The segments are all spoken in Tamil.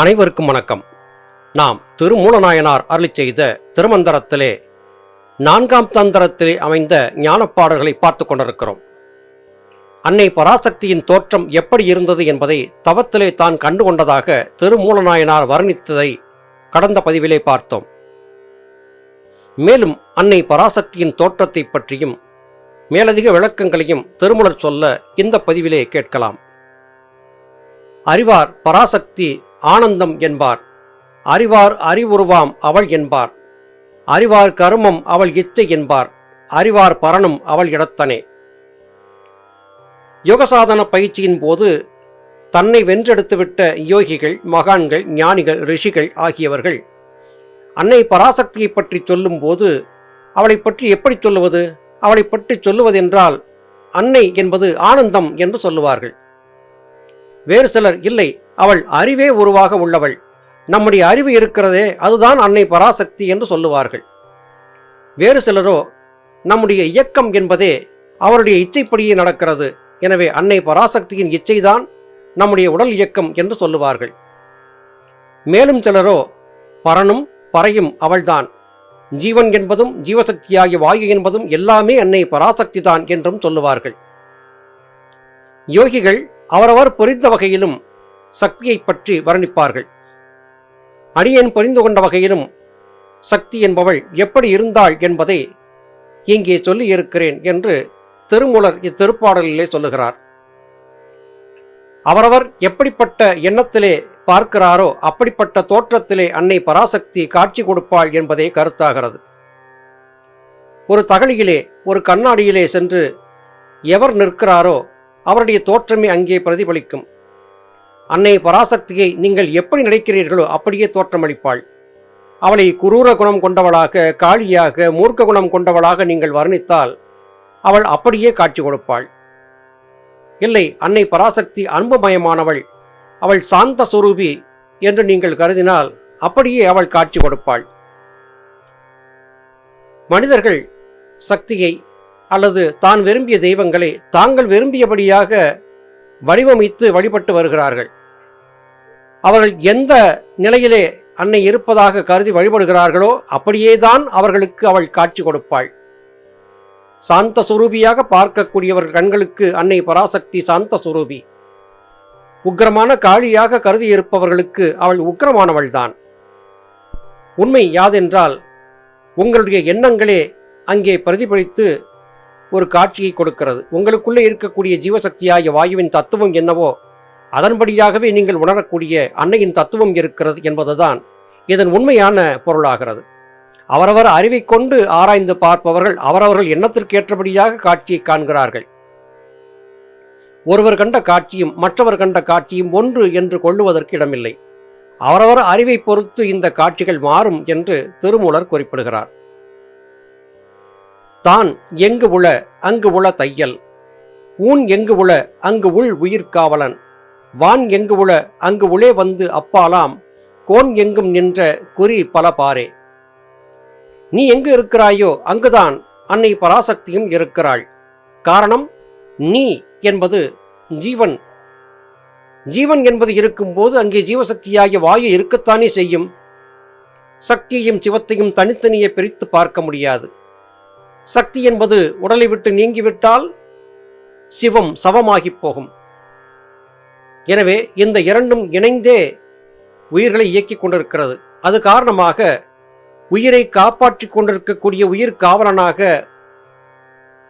அனைவருக்கும் வணக்கம். நாம் திருமூலநாயனார் அருளி செய்த திருமந்தரத்திலே நான்காம் தந்திரத்திலே அமைந்த ஞானப்பாடல்களை பார்த்து கொண்டிருக்கிறோம். அன்னை பராசக்தியின் தோற்றம் எப்படி இருந்தது என்பதை தவத்திலே தான் கண்டு கொண்டதாக திருமூலநாயனார் வர்ணித்ததை கடந்த பதிவிலே பார்த்தோம். மேலும் அன்னை பராசக்தியின் தோற்றத்தை பற்றியும் மேலதிக விளக்கங்களையும் திருமூலர் சொல்ல இந்த பதிவிலே கேட்கலாம். அறிவார் பராசக்தி ஆனந்தம் என்பார். அறிவார் அறிவுருவாம் அவள் என்பார். அறிவார் கருமம் அவள் இச்சை என்பார். அறிவார் பரணும் அவள் இடத்தனே. யோகசாதன பயிற்சியின் போது தன்னை வென்றெடுத்துவிட்ட யோகிகள் மகான்கள் ஞானிகள் ரிஷிகள் ஆகியவர்கள் அன்னை பராசக்தியை பற்றி சொல்லும்போது அவளை பற்றி எப்படி சொல்லுவது? அவளை பற்றி சொல்லுவதென்றால் அன்னை என்பது ஆனந்தம் என்று சொல்லுவார்கள். வேறு சிலர் இல்லை. அவள் அறிவே உருவாக உள்ளவள். நம்முடைய அறிவு இருக்கிறதே அதுதான் அன்னை பராசக்தி என்று சொல்லுவார்கள். வேறு சிலரோ நம்முடைய இயக்கம் என்பதே அவருடைய இச்சைப்படியே நடக்கிறது. எனவே அன்னை பராசக்தியின் இச்சைதான் நம்முடைய உடல் இயக்கம் என்று சொல்லுவார்கள். மேலும் சிலரோ பரனும் பறையும் அவள்தான். ஜீவன் என்பதும் ஜீவசக்தியாகிய வாயு என்பதும் எல்லாமே அன்னை பராசக்தி தான் என்றும் சொல்லுவார்கள். யோகிகள் அவரவர் புரிந்த வகையிலும் சக்தியை பற்றி வர்ணிப்பார்கள். அடியேன் புரிந்து கொண்ட வகையிலும் சக்தி என்பவள் எப்படி இருந்தாள் என்பதை இங்கே சொல்லியிருக்கிறேன் என்று திருமூலர் இத்திருப்பாடலிலே சொல்லுகிறார். அவரவர் எப்படிப்பட்ட எண்ணத்திலே பார்க்கிறாரோ அப்படிப்பட்ட தோற்றத்திலே அன்னை பராசக்தி காட்சி கொடுப்பாள் என்பதே கருத்தாகிறது. ஒரு தகழியிலே ஒரு கண்ணாடியிலே சென்று எவர் நிற்கிறாரோ அவருடைய தோற்றமே அங்கே பிரதிபலிக்கும். அன்னை பராசக்தியை நீங்கள் எப்படி நினைக்கிறீர்களோ அப்படியே தோற்றமளிப்பாள். அவளை குரூர குணம் கொண்டவளாக காளியாக மூர்க்க குணம் கொண்டவளாக நீங்கள் வர்ணித்தால் அவள் அப்படியே காட்சி கொடுப்பாள். இல்லை அன்னை பராசக்தி அன்புமயமானவள். அவள் சாந்த சுரூபி என்று நீங்கள் கருதினால் அப்படியே அவள் காட்சி கொடுப்பாள். மனிதர்கள் சக்தியை அல்லது தான் விரும்பிய தெய்வங்களை தாங்கள் விரும்பியபடியாக வடிவமைத்து வழிபட்டு வருகிறார்கள். அவர்கள் எந்த நிலையிலே அன்னை இருப்பதாக கருதி வழிபடுகிறார்களோ அப்படியேதான் அவர்களுக்கு அவள் காட்சி கொடுப்பாள். சாந்த சுரூபியாக பார்க்கக்கூடியவர் கண்களுக்கு அன்னை பராசக்தி சாந்த சுரூபி. உக்கிரமான காளியாக கருதி இருப்பவர்களுக்கு அவள் உக்கிரமானவள்தான். உண்மை யாதென்றால் உங்களுடைய எண்ணங்களே அங்கே பிரதிபலித்து ஒரு காட்சியை கொடுக்கிறது. உங்களுக்குள்ளே இருக்கக்கூடிய ஜீவசக்தியாகிய வாயுவின் தத்துவம் என்னவோ அதன்படியாகவே நீங்கள் உணரக்கூடிய அன்னையின் தத்துவம் இருக்கிறது என்பதுதான் இதன் உண்மையான பொருளாகிறது. அவரவர் அறிவை கொண்டு ஆராய்ந்து பார்ப்பவர்கள் அவரவர்கள் எண்ணத்திற்கேற்றபடியாக காட்சியை காண்கிறார்கள். ஒருவர் கண்ட காட்சியும் மற்றவர் கண்ட காட்சியும் ஒன்று என்று கொள்ளுவதற்கு இடமில்லை. அவரவர் அறிவை பொறுத்து இந்த காட்சிகள் மாறும் என்று திருமூலர் குறிப்பிடுகிறார். தான் எங்கு உள அங்கு உள தையல் ஊன் எங்கு உள அங்கு உள் உயிர்காவலன் வான் எங்கு உள அங்கு உளே வந்து அப்பாலாம் கோன் எங்கும் நின்ற குறி பல பாரே நீ எங்கு இருக்கிறாயோ அங்குதான் அன்னை பராசக்தியும் இருக்கிறாள். காரணம் நீ என்பது ஜீவன். ஜீவன் என்பது இருக்கும்போது அங்கே ஜீவசக்தியாகிய வாயு இருக்கத்தானே செய்யும். சக்தியையும் சிவத்தையும் தனித்தனியே பிரித்து பார்க்க முடியாது. சக்தி என்பது உடலை விட்டு நீங்கிவிட்டால் சிவம் சவமாகிப் போகும். எனவே இந்த இரண்டும் இணைந்தே உயிர்களை இயக்கிக் கொண்டிருக்கிறது. அது காரணமாக உயிரை காப்பாற்றிக் கொண்டிருக்கக்கூடிய உயிர் காவலனாக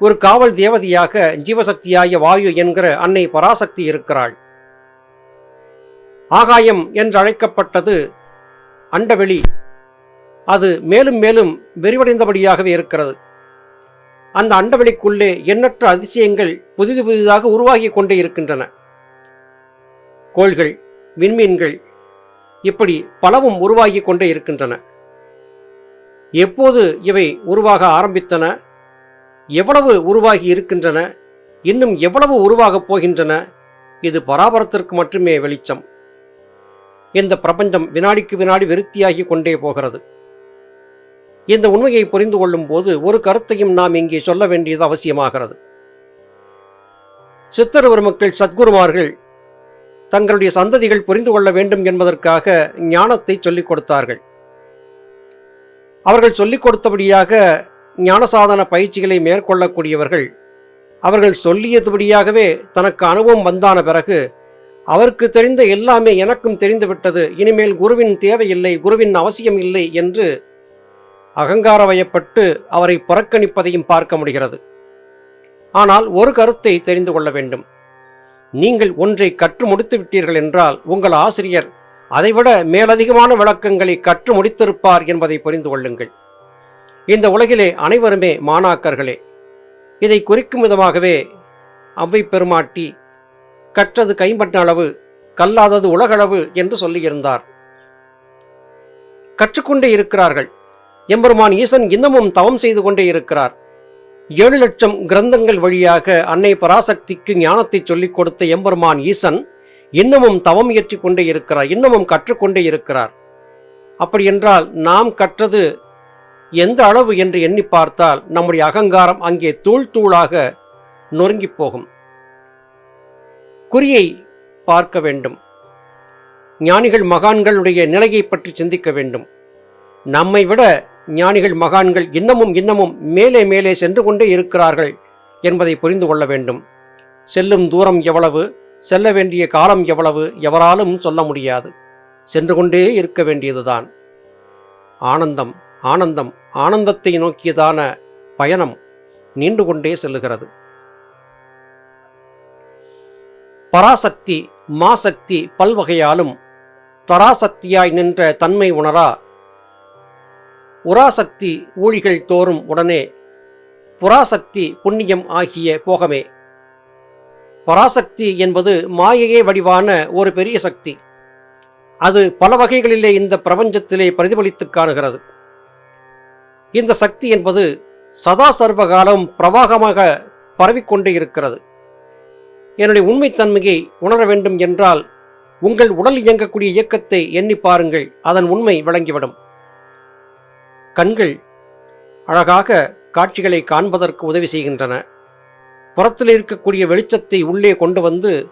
ஒரு காவல் தேவதையாக ஜீவசக்தியாகிய வாயு என்கிற அன்னை பராசக்தி இருக்கிறாள். ஆகாயம் என்று அழைக்கப்பட்டது அண்டவெளி. அது மேலும் மேலும் விரிவடைந்தபடியாகவே இருக்கிறது. அந்த அண்டவெளிக்குள்ளே எண்ணற்ற அதிசயங்கள் புதிது புதிதாக உருவாகி கொண்டே இருக்கின்றன. கோள்கள் விண்மீன்கள் இப்படி பலவும் உருவாகி கொண்டே இருக்கின்றன. எப்போது இவை உருவாக ஆரம்பித்தன? எவ்வளவு உருவாகி இருக்கின்றன? இன்னும் எவ்வளவு உருவாகப் போகின்றன? இது பராபரத்திற்கு மட்டுமே வெளிச்சம். இந்த பிரபஞ்சம் வினாடிக்கு வினாடி விருத்தியாகி கொண்டே போகிறது. இந்த உண்மையை புரிந்து கொள்ளும் போது ஒரு கருத்தையும் நாம் இங்கே சொல்ல வேண்டியது அவசியமாகிறது. சித்தர் பெருமக்கள் சத்குருமார்கள் தங்களுடைய சந்ததிகள் புரிந்து கொள்ள வேண்டும் என்பதற்காக ஞானத்தை சொல்லிக் கொடுத்தார்கள். அவர்கள் சொல்லிக் கொடுத்தபடியாக ஞானசாதன பயிற்சிகளை மேற்கொள்ளக்கூடியவர்கள் அவர்கள் சொல்லியதுபடியாகவே தனக்கு அனுபவம் வந்தான பிறகு அவருக்கு தெரிந்த எல்லாமே எனக்கும் தெரிந்துவிட்டது இனிமேல் குருவின் தேவையில்லை குருவின் அவசியம் இல்லை என்று அகங்கார வயப்பட்டு அவரை புறக்கணிப்பதையும் பார்க்க முடிகிறது. ஆனால் ஒரு கருத்தை தெரிந்து கொள்ள வேண்டும். நீங்கள் ஒன்றை கற்று முடித்து விட்டீர்கள் என்றால் உங்கள் ஆசிரியர் அதைவிட மேலதிகமான விளக்கங்களை கற்று முடித்திருப்பார் என்பதை புரிந்து கொள்ளுங்கள். இந்த உலகிலே அனைவருமே மாணாக்கர்களே. இதை குறிக்கும் விதமாகவே அவ்வை பெருமாட்டி கற்றது கைம்பட்ட அளவு கல்லாதது உலகளவு என்று சொல்லியிருந்தார். கற்றுக்கொண்டே இருக்கிறார்கள். எம்பெருமான் ஈசன் இன்னமும் தவம் செய்து கொண்டே இருக்கிறார். ஏழு லட்சம் கிரந்தங்கள் வழியாக அன்னை பராசக்திக்கு ஞானத்தை சொல்லிக் கொடுத்த எம்பெருமான் ஈசன் இன்னமும் தவம் இயற்றிக் கொண்டே இருக்கிறார் இன்னமும் கற்றுக்கொண்டே இருக்கிறார். அப்படி என்றால் நாம் கற்றது எந்த அளவு என்று எண்ணி பார்த்தால் நம்முடைய அகங்காரம் அங்கே தூள் தூளாக நொறுங்கிப் போகும். குறியை பார்க்க வேண்டும். ஞானிகள் மகான்களுடைய நிலையை பற்றி சிந்திக்க வேண்டும். நம்மை விட ஞானிகள் மகான்கள் இன்னமும் இன்னமும் மேலே மேலே சென்று கொண்டே இருக்கிறார்கள் என்பதை புரிந்து கொள்ள வேண்டும். செல்லும் தூரம் எவ்வளவு செல்ல வேண்டிய காலம் எவ்வளவு எவராலும் சொல்ல முடியாது. சென்று கொண்டே இருக்க வேண்டியதுதான். ஆனந்தம் ஆனந்தம் ஆனந்தத்தை நோக்கியதான பயணம் நீண்டு கொண்டே செல்லுகிறது. பராசக்தி மாசக்தி பல்வகையாலும் தராசக்தியாய் நின்ற தன்மை உணரா உராசக்தி ஊழிகள் தோறும் உடனே புராசக்தி புண்ணியம் ஆகிய போகமே. பராசக்தி என்பது மாயையே வடிவான ஒரு பெரிய சக்தி. அது பல வகைகளிலே இந்த பிரபஞ்சத்திலே பிரதிபலித்து காணுகிறது. இந்த சக்தி என்பது சதா சர்வகாலம் பிரவாகமாக பரவிக்கொண்டே இருக்கிறது. என்னுடைய உண்மைத்தன்மையை உணர வேண்டும் என்றால் உங்கள் உடல் இயங்கக்கூடிய இயக்கத்தை எண்ணி பாருங்கள் அதன் உண்மை விளங்கிவிடும். கண்கள் அழகாக காட்சிகளை காண்பதற்கு உதவி செய்கின்றன. புறத்தில் இருக்கக்கூடிய வெளிச்சத்தை உள்ளே கொண்டு வந்து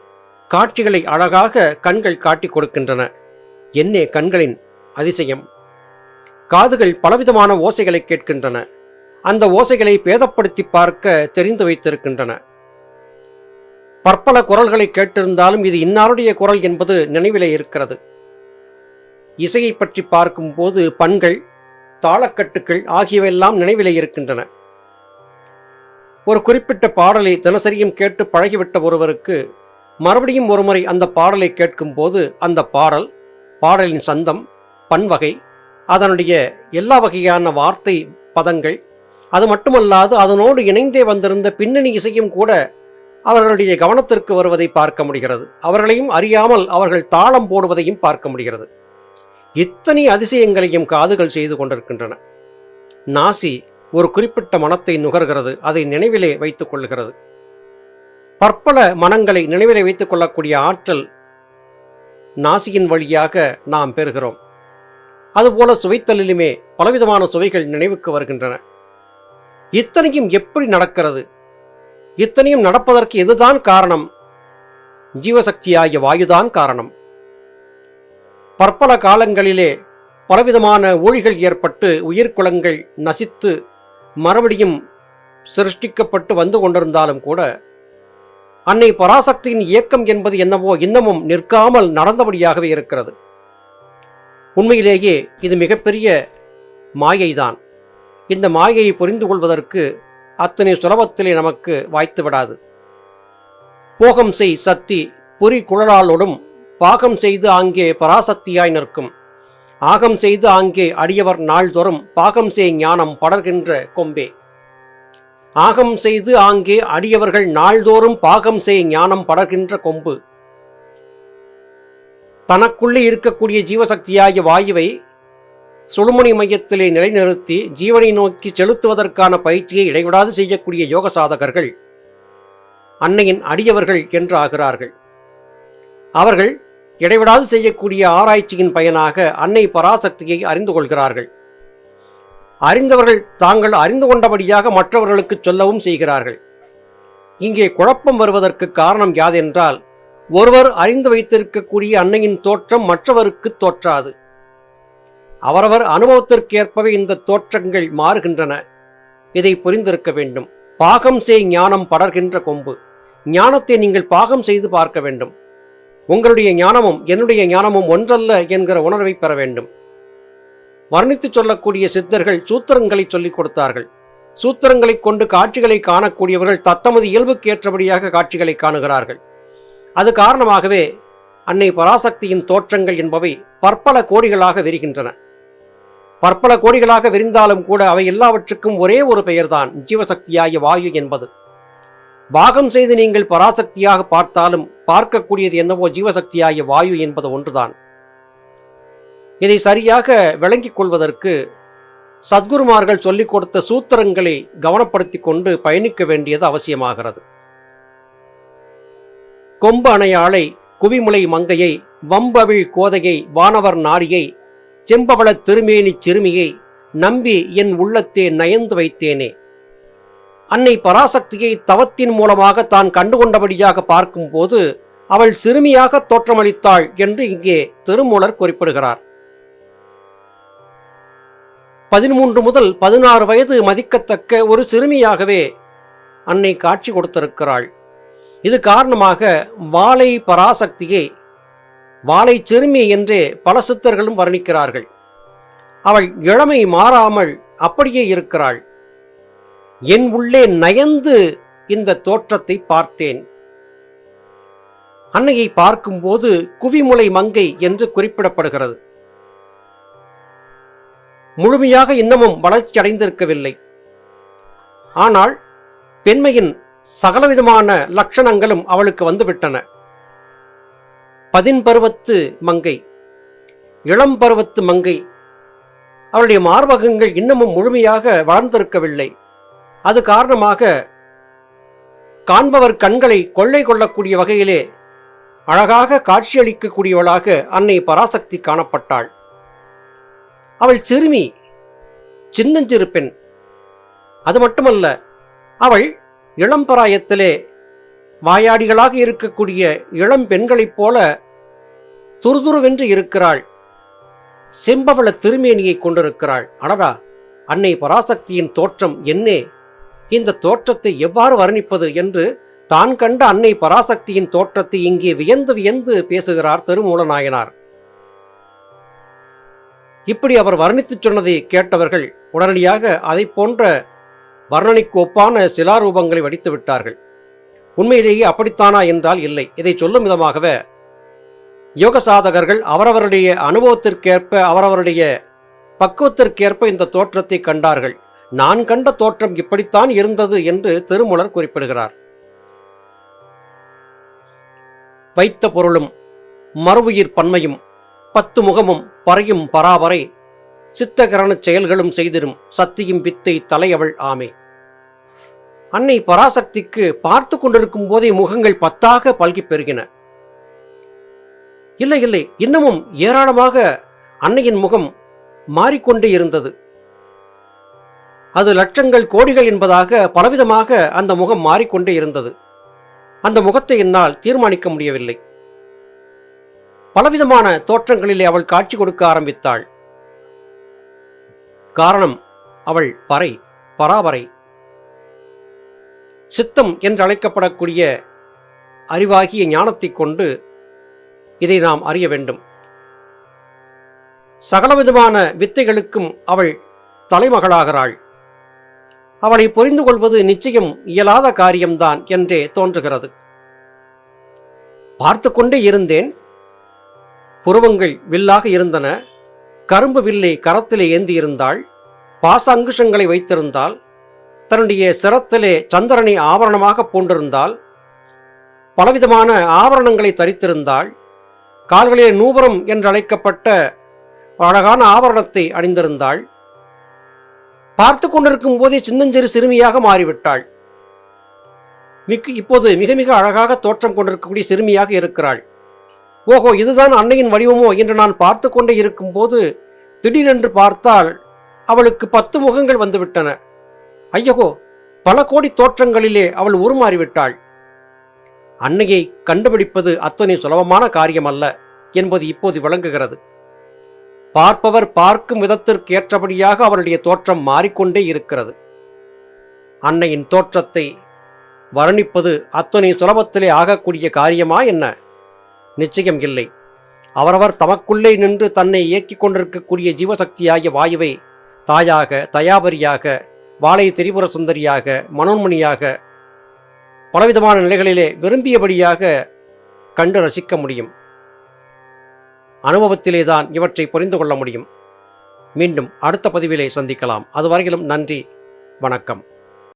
காட்சிகளை அழகாக கண்கள் காட்டி கொடுக்கின்றன. என்னே கண்களின் அதிசயம். காதுகள் பலவிதமான ஓசைகளை கேட்கின்றன. அந்த ஓசைகளை பேதப்படுத்தி பார்க்க தெரிந்து வைத்திருக்கின்றன. பற்பல குரல்களை கேட்டிருந்தாலும் இது இன்னாருடைய குரல் என்பது நினைவிலே இருக்கிறது. இசையை பற்றி பார்க்கும்போது பண்கள் தாளக்கட்டுகள் ஆகியவையெல்லாம் நினைவிலே இருக்கின்றன. ஒரு குறிப்பிட்ட பாடலை தினசரியும் கேட்டு பழகிவிட்ட ஒருவருக்கு மறுபடியும் ஒருமுறை அந்த பாடலை கேட்கும்போது அந்த பாடல் பாடலின் சந்தம் பன்வகை அதனுடைய எல்லா வகையான வார்த்தை பதங்கள் அது மட்டுமல்லாது அதனோடு இணைந்தே வந்திருந்த பின்னணி இசையும் கூட அவர்களுடைய கவனத்திற்கு வருவதை பார்க்க முடிகிறது. அவர்களையும் அறியாமல் அவர்கள் தாளம் போடுவதையும் பார்க்க முடிகிறது. இத்தனை அதிசயங்களையும் காதுகள் செய்து கொண்டிருக்கின்றன. நாசி ஒரு குறிப்பிட்ட மனத்தை நுகர்கிறது அதை நினைவிலே வைத்துக் கொள்கிறது. பற்பல மனங்களை நினைவிலே வைத்துக் கொள்ளக்கூடிய ஆற்றல் நாசியின் வழியாக நாம் பெறுகிறோம். அதுபோல சுவைத்தலிலுமே பலவிதமான சுவைகள் நினைவுக்கு வருகின்றன. இத்தனையும் எப்படி நடக்கிறது? இத்தனையும் நடப்பதற்கு எதுதான் காரணம்? ஜீவசக்தியாகிய வாயுதான் காரணம். பற்பல காலங்களிலே பலவிதமான ஊழிகள் ஏற்பட்டு உயிர்க்குளங்கள் நசித்து மறுபடியும் சிருஷ்டிக்கப்பட்டு வந்து கொண்டிருந்தாலும் கூட அன்னை பராசக்தியின் இயக்கம் என்பது என்னவோ இன்னமும் நிற்காமல் நடந்தபடியாகவே இருக்கிறது. உண்மையிலேயே இது மிகப்பெரிய மாயைதான். இந்த மாயையை புரிந்து கொள்வதற்கு அத்தனை சுலபத்திலே நமக்கு வாய்த்து விடாது. போகம் செய் சக்தி பொறி குழலாலோடும் பாகம் செய்து ஆங்கே பராசக்தியாய் நிற்கும். ஆகம் செய்து ஆங்கே அடியவர் நாள்தோறும் பாகம் செய் ஞானம் படர்கின்ற கொம்பே. ஆகம் செய்து ஆங்கே அடியவர்கள் நாள்தோறும் பாகம் செய் ஞானம் படர்கின்ற கொம்பு. தனக்குள்ளே இருக்கக்கூடிய ஜீவசக்தியாகிய வாயுவை சுழுமணி மையத்திலே நிலைநிறுத்தி ஜீவனை நோக்கி செலுத்துவதற்கான பயிற்சியை இடைவிடாது செய்யக்கூடிய யோக சாதகர்கள் அன்னையின் அடியவர்கள் என்று ஆகிறார்கள் அவர்கள் இடைவிடாது செய்யக்கூடிய ஆராய்ச்சியின் பயனாக அன்னை பராசக்தியை அறிந்து கொள்கிறார்கள். அறிந்தவர்கள் தாங்கள் அறிந்து கொண்டபடியாக மற்றவர்களுக்கு சொல்லவும் செய்கிறார்கள். இங்கே குழப்பம் வருவதற்கு காரணம் யாதென்றால் ஒருவர் அறிந்து வைத்திருக்கக்கூடிய அன்னையின் தோற்றம் மற்றவருக்கு தோற்றாது. அவரவர் அனுபவத்திற்கேற்பவே இந்த தோற்றங்கள் மாறுகின்றன. இதை புரிந்திருக்க வேண்டும். பாகம் செய் ஞானம் படர்கின்ற கொம்பு. ஞானத்தை நீங்கள் பாகம் செய்து பார்க்க வேண்டும். உங்களுடைய ஞானமும் என்னுடைய ஞானமும் ஒன்றல்ல என்கிற உணர்வை பெற வேண்டும். வர்ணித்து சொல்லக்கூடிய சித்தர்கள் சூத்திரங்களை சொல்லிக் கொடுத்தார்கள். சூத்திரங்களை கொண்டு காட்சிகளை காணக்கூடியவர்கள் தத்தமது இயல்புக்கு ஏற்றபடியாக காட்சிகளை காணுகிறார்கள். அது காரணமாகவே அன்னை பராசக்தியின் தோற்றங்கள் என்பவை பற்பல கோடிகளாக விரிகின்றன. பற்பல கோடிகளாக விரிந்தாலும் கூட அவை எல்லாவற்றுக்கும் ஒரே ஒரு பெயர்தான் ஜீவசக்தியாகிய வாயு என்பது. பாகம் செய்து நீங்கள் பராசக்தியாக பார்த்தாலும் பார்க்கக்கூடியது என்னவோ ஜீவசக்தியாகிய வாயு என்பது ஒன்றுதான். இதை சரியாக விளங்கிக் கொள்வதற்கு சத்குருமார்கள் சொல்லிக் கொடுத்த சூத்திரங்களை கவனப்படுத்தி கொண்டு பயணிக்க வேண்டியது அவசியமாகிறது. கொம்பு அணையாளை குவிமுலை மங்கையை வம்பவிழ் கோதையை வானவர் நாரியை செம்பவளத் திருமேனிச் சிறுமியை நம்பி என் உள்ளத்தே நயந்து வைத்தேனே. அன்னை பராசக்தியை தவத்தின் மூலமாக தான் கண்டுகொண்டபடியாக பார்க்கும்போது அவள் சிறுமியாக தோற்றமளித்தாள் என்று இங்கே திருமூலர் குறிப்பிடுகிறார். பதிமூன்று முதல் பதினாறு வயது மதிக்கத்தக்க ஒரு சிறுமியாகவே அன்னை காட்சி கொடுத்திருக்கிறாள். இது காரணமாக வாழை பராசக்தியை வாழை சிறுமி என்றே பல சித்தர்களும் வர்ணிக்கிறார்கள். அவள் இளமை மாறாமல் அப்படியே இருக்கிறாள். என் உள்ளே நயந்து இந்த தோற்றத்தை பார்த்தேன். அன்னையை பார்க்கும்போது குவிமுலை மங்கை என்று குறிப்பிடப்படுகிறது. முழுமையாக இன்னமும் வளர்ச்சி அடைந்திருக்கவில்லை ஆனால் பெண்மையின் சகலவிதமான லட்சணங்களும் அவளுக்கு வந்துவிட்டன. பதின்பருவத்து மங்கை இளம் பருவத்து மங்கை அவளுடைய மார்பகங்கள் இன்னமும் முழுமையாக வளர்ந்திருக்கவில்லை. அது காரணமாக காண்பவர் கண்களை கொள்ளை கொள்ளக்கூடிய வகையிலே அழகாக காட்சியளிக்கக்கூடியவளாக அன்னை பராசக்தி காணப்பட்டாள். அவள் சிறுமி சின்னஞ்சிறு பெண். அது மட்டுமல்ல அவள் இளம்பராயத்திலே வாயாடிகளாக இருக்கக்கூடிய இளம் பெண்களைப் போல துருதுருவென்று இருக்கிறாள். செம்பவள திருமேனியை கொண்டிருக்கிறாள். அடடா அன்னை பராசக்தியின் தோற்றம் என்னே? இந்த தோற்றத்தை எவ்வாறு வர்ணிப்பது என்று தான் கண்ட அன்னை பராசக்தியின் தோற்றத்தை இங்கே வியந்து வியந்து பேசுகிறார் திருமூல நாயனார் இப்படி அவர் வர்ணித்துச் சொன்னதை கேட்டவர்கள் உடனடியாக அதை போன்ற வர்ணனைக்கு ஒப்பான சிலாரூபங்களை வடித்து விட்டார்கள். உண்மையிலேயே அப்படித்தானா என்றால் இல்லை. இதை சொல்லும் விதமாகவே யோக சாதகர்கள் அவரவருடைய அனுபவத்திற்கேற்ப அவரவருடைய பக்குவத்திற்கேற்ப இந்த தோற்றத்தை கண்டார்கள். நான் கண்ட தோற்றம் இப்படித்தான் இருந்தது என்று திருமூலர் குறிப்பிடுகிறார். வைத்த பொருளும் மறுவுயிர் பன்மையும் பத்து முகமும் பறையும் பராபரை சித்தகரணச் செயல்களும் செய்திடும் சத்தியும் வித்தை தலையவள் ஆமே. அன்னை பராசக்திக்கு பார்த்து கொண்டிருக்கும் போதே முகங்கள் பத்தாக பல்கி பெருகின. இல்லை இல்லை இன்னமும் ஏராளமாக அன்னையின் முகம் மாறிக்கொண்டே இருந்தது. அது லட்சங்கள் கோடிகள் என்பதாக பலவிதமாக அந்த முகம் மாறிக்கொண்டே இருந்தது. அந்த முகத்தை என்னால் தீர்மானிக்க முடியவில்லை. பலவிதமான தோற்றங்களிலே அவள் காட்சி கொடுக்க ஆரம்பித்தாள். காரணம் அவள் பறை பராபரை சித்தம் என்று அழைக்கப்படக்கூடிய அறிவாகிய ஞானத்தைக் கொண்டு இதை நாம் அறிய வேண்டும். சகலவிதமான வித்தைகளுக்கும் அவள் தலைமகளாகிறாள். அவளை புரிந்து கொள்வது நிச்சயம் இயலாத காரியம்தான் என்றே தோன்றுகிறது. பார்த்து கொண்டே இருந்தேன். புருவங்கள் வில்லாக இருந்தன. கரும்பு வில்லை கரத்திலே ஏந்தியிருந்தாள். பாச அங்குஷங்களை வைத்திருந்தாள். தன்னுடைய சிரத்திலே சந்திரனை ஆபரணமாக பூண்டிருந்தாள். பலவிதமான ஆபரணங்களை தரித்திருந்தாள். கால்களிலே நூபுரம் என்றழைக்கப்பட்ட அழகான ஆபரணத்தை அணிந்திருந்தாள். பார்த்து கொண்டிருக்கும் போதே சின்னஞ்சிறு சிறுமியாக மாறிவிட்டாள். மிக்க இப்போது மிக மிக அழகாக தோற்றம் கொண்டிருக்கக்கூடிய சிறுமியாக இருக்கிறாள். ஓஹோ இதுதான் அன்னையின் வடிவமோ என்று நான் பார்த்து கொண்டே இருக்கும்போது திடீரென்று பார்த்தால் அவளுக்கு பத்து முகங்கள் வந்துவிட்டன. ஐயகோ பல கோடி தோற்றங்களிலே அவள் உருமாறிவிட்டாள். அன்னையை கண்டுபிடிப்பது அத்தனை சுலபமான காரியம் அல்ல என்பது இப்போது விளங்குகிறது. பார்ப்பவர் பார்க்கும் விதத்திற்கு ஏற்றபடியாக அவருடைய தோற்றம் மாறிக்கொண்டே இருக்கிறது. அன்னையின் தோற்றத்தை வர்ணிப்பது அத்தனை சுலபத்திலே ஆகக்கூடிய காரியமா என்ன? நிச்சயம் இல்லை. அவரவர் தமக்குள்ளே நின்று தன்னை இயக்கிக் கொண்டிருக்கக்கூடிய ஜீவசக்தியாகிய வாயுவை தாயாக தயாபரியாக வாழை திரிபுர சுந்தரியாக மனோன்மணியாக பலவிதமான நிலைகளிலே விரும்பியபடியாக கண்டு ரசிக்க முடியும். அனுபவத்திலேதான் இவற்றை புரிந்து கொள்ள முடியும். மீண்டும் அடுத்த பதிவிலே சந்திக்கலாம். அதுவரையிலும் நன்றி வணக்கம்.